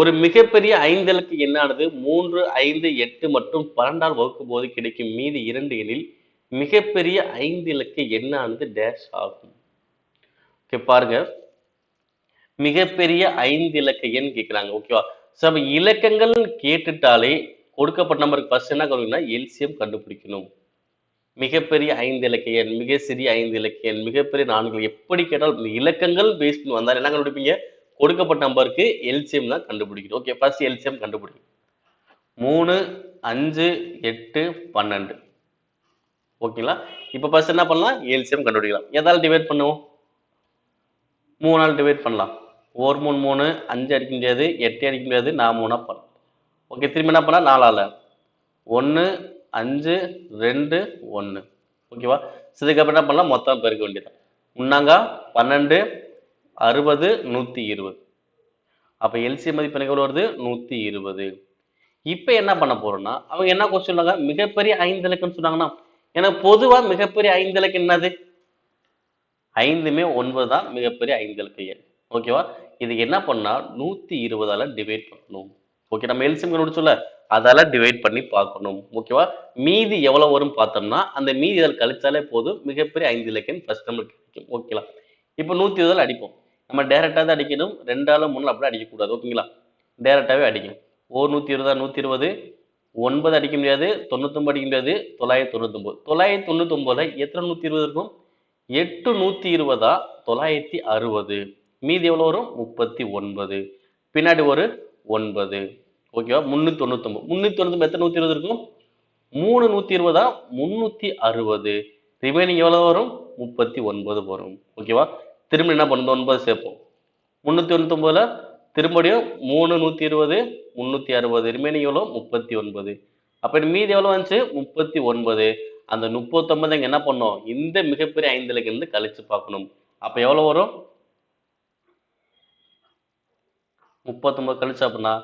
ஒரு மிகப்பெரிய ஐந்து இலக்கு எண்ணானது மூன்று ஐந்து எட்டு மற்றும் பன்னெண்டால் வகுக்கும் போது கிடைக்கும் மீதி இரண்டு எண்ணில் மிகப்பெரிய ஐந்து இலக்கு எண்ணானது டேஷ் ஆகும். ஓகே பாருங்க. மிகப்பெரிய ஐந்து இலக்க எண் கேட்குறாங்க. ஓகேவா ஸோ இலக்கங்கள்னு இலக்கங்கள் கேட்டுட்டாலே கொடுக்கப்பட்ட நம்பருக்கு ஃபர்ஸ்ட் என்ன கண்டுபிடிக்கணும்னா எல்சியம் கண்டுபிடிக்கணும். மிகப்பெரிய ஐந்து இலக்க எண் மிக சிறிய ஐந்து இலக்க எண் மிகப்பெரிய நான்கு எப்படி கேட்டால் இலக்கங்கள் பேஸ் பண்ணி வந்தால் என்ன கண்டுபிடிப்பீங்க? கொடுக்கப்பட்ட நம்பருக்கு எல்சிஎம் தான் கண்டுபிடிக்கணும். ஓகே ஃபர்ஸ்ட் எல்சிஎம் கண்டுபிடிக்கும் மூணு அஞ்சு எட்டு பன்னெண்டு. ஓகேங்களா இப்போ ஃபர்ஸ்ட் என்ன பண்ணலாம்? எல்சிஎம் கண்டுபிடிக்கலாம். எதால் டிவைட் பண்ணுவோம்? மூணால் டிவைட் பண்ணலாம். ஒரு மூணு மூணு அஞ்சு அடிக்க முடியாது எட்டு அடிக்க முடியாது நான் மூணாக பண்ணலாம் ஓகே திரும்பி என்ன பண்ணலாம்? நாலால. ஒன்று அஞ்சு ரெண்டு ஒன்று ஓகேவா இதுக்கப்புறம் என்ன பண்ணலாம்? மொத்தம் பெருக்க வேண்டியதான் முன்னாங்க பன்னெண்டு அறுபது நூற்றி இருபது. அப்போ எல்சி மதிப்பு எனக்கு எவ்வளோ வருது? நூற்றி இருபது. இப்போ என்ன பண்ண போறோம்னா அவங்க என்ன கொஸ்டின் சொன்னாங்க? மிகப்பெரிய ஐந்து இலக்குன்னு சொன்னாங்கன்னா எனக்கு பொதுவாக மிகப்பெரிய ஐந்து இலக்கு என்னது? ஐந்துமே ஒன்பது தான் மிகப்பெரிய ஐந்து இலக்கு எண். ஓகேவா இது என்ன பண்ணால் நூற்றி இருபதால் டிவைட் பண்ணணும். ஓகே நம்ம எல்சிஎம் கண்டுபிடிச்சோம்ல அதால் டிவைட் பண்ணி பார்க்கணும். ஓகேவா மீதி எவ்வளோ வரும் பார்த்தோம்னா அந்த மீதி இதில் கழிச்சாலே போதும். மிகப்பெரிய ஐந்து இலக்கன் ஃபஸ்ட் நம்மளுக்கு கிடைக்கும். ஓகேலாம் இப்போ நூற்றி இருபதில் அடிப்போம். நம்ம டேரெக்டாக தான் அடிக்கணும். ரெண்டாலும் மூணு அப்படியே அடிக்கக்கூடாது. ஓகேங்களா டேரெக்டாகவே அடிக்கணும். ஓ நூற்றி இருபதா? நூற்றி இருபது. ஒன்பது அடிக்க முடியாது. தொண்ணூத்தொம்பது அடிக்க முடியாது. தொள்ளாயிரத்தி தொண்ணூத்தொம்பது. தொள்ளாயிரத்தி தொண்ணூத்தொம்பதுல எத்தனை நூற்றி இருபது இருக்கும்? எட்டு நூற்றி இருபதா? தொள்ளாயிரத்தி அறுபது. மீதி எவ்வளோ வரும்? முப்பத்தி ஒன்பது. பின்னாடி ஒரு ஒன்பது. ஓகேவா முந்நூற்றி தொண்ணூத்தொம்பது. முந்நூற்றி தொண்ணூத்தொம்பது எத்தனை நூற்றி இருபது இருக்கும்? மூணு நூற்றி இருபதா? முந்நூற்றி அறுபது. ரிமைனிங் எவ்வளோ வரும்? முப்பத்தி ஒன்பது வரும். ஓகேவா திரும்ப என்ன பண்ணுறது ஒன்பது சேர்ப்போம். முந்நூற்றி தொண்ணூத்தொம்பதுல திரும்படியும் மூணு நூற்றி இருபது முந்நூற்றி அறுபது. ரிமைனிங் எவ்வளோ முப்பத்தி ஒன்பது. அப்போ மீதி எவ்வளோ வந்துச்சு? முப்பத்தி ஒன்பது. அந்த முப்பத்தொன்பது இங்க என்ன பண்ணோம்? இந்த மிகப்பெரிய ஐந்து இலக்கிலிருந்து கழிச்சு பார்க்கணும். அப்போ எவ்வளோ வரும்? முப்பத்தொன்பது கழிச்சு அப்படின்னா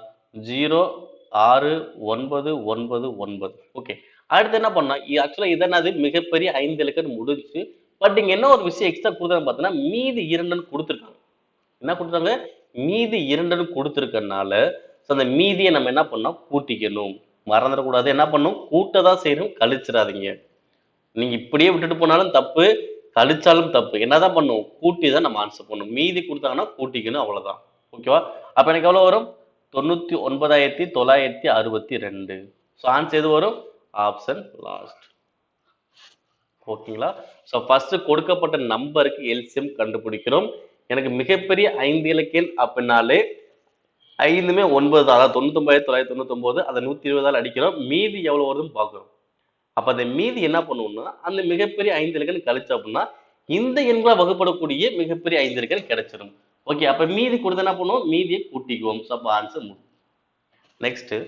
ஜீரோ ஆறு ஒன்பது ஒன்பது ஒன்பது. ஓகே. அடுத்து என்ன பண்ணா ஆக்சுவலாக இதனது மிகப்பெரிய ஐந்து இலக்கம் முடிஞ்சு பட் இங்க என்ன ஒரு விஷயம் எக்ஸ்ட்ரா கொடுத்தாங்க பார்த்தீங்கன்னா மீதி இரண்டுன்னு கொடுத்துருக்காங்க. என்ன கொடுத்தாங்க மீதி இரண்டுன்னு கொடுத்துருக்கனால ஸோ அந்த மீதியை நம்ம என்ன பண்ணோம் கூட்டிக்கணும். மறந்துடக்கூடாது என்ன பண்ணும் கூட்ட தான் செய்யணும். கழிச்சிடாதீங்க. நீங்க இப்படியே விட்டுட்டு போனாலும் தப்பு கழிச்சாலும் தப்பு. என்னதான் பண்ணும் கூட்டி தான் நம்ம ஆன்சர் பண்ணணும். மீதி கொடுத்தாங்கன்னா கூட்டிக்கணும் அவ்வளவுதான். ஓகேவா அப்ப எனக்கு எவ்வளவு வரும்? தொண்ணூத்தி ஒன்பதாயிரத்தி தொள்ளாயிரத்தி அறுபத்தி ரெண்டு. ஸோ ஆன்சர் எது வரும்? ஆப்ஷன் லாஸ்ட் ஓகேங்களா? ஸோ ஃபர்ஸ்ட் கொடுக்கப்பட்ட நம்பருக்கு எல்சியம் கண்டுபிடிக்கிறோம். எனக்கு மிகப்பெரிய ஐந்து இலக்கியன் அப்படின்னாலே ஐந்துமே ஒன்பது தான். அதாவது தொண்ணூத்தொம்பதாயிரத்தி தொள்ளாயிரத்தி தொண்ணூத்தொம்பது அதை நூற்றி இருபதால் அடிக்கிறோம். மீதி எவ்வளோ வருதுன்னு பார்க்குறோம். அப்போ அந்த மீதி என்ன பண்ணுவோம்னா அந்த மிகப்பெரிய ஐந்து இலக்கணம் கழிச்சு அப்படின்னா இந்த எண்களால் வகுப்படக்கூடிய மிகப்பெரிய ஐந்து இலக்கணம் கிடைச்சிடும் ஓகே அப்போ மீதி கொடுத்து என்ன பண்ணுவோம்? மீதியை கூட்டிக்குவோம். ஸோ அப்போ ஆன்சர் முடியும். நெக்ஸ்ட்டு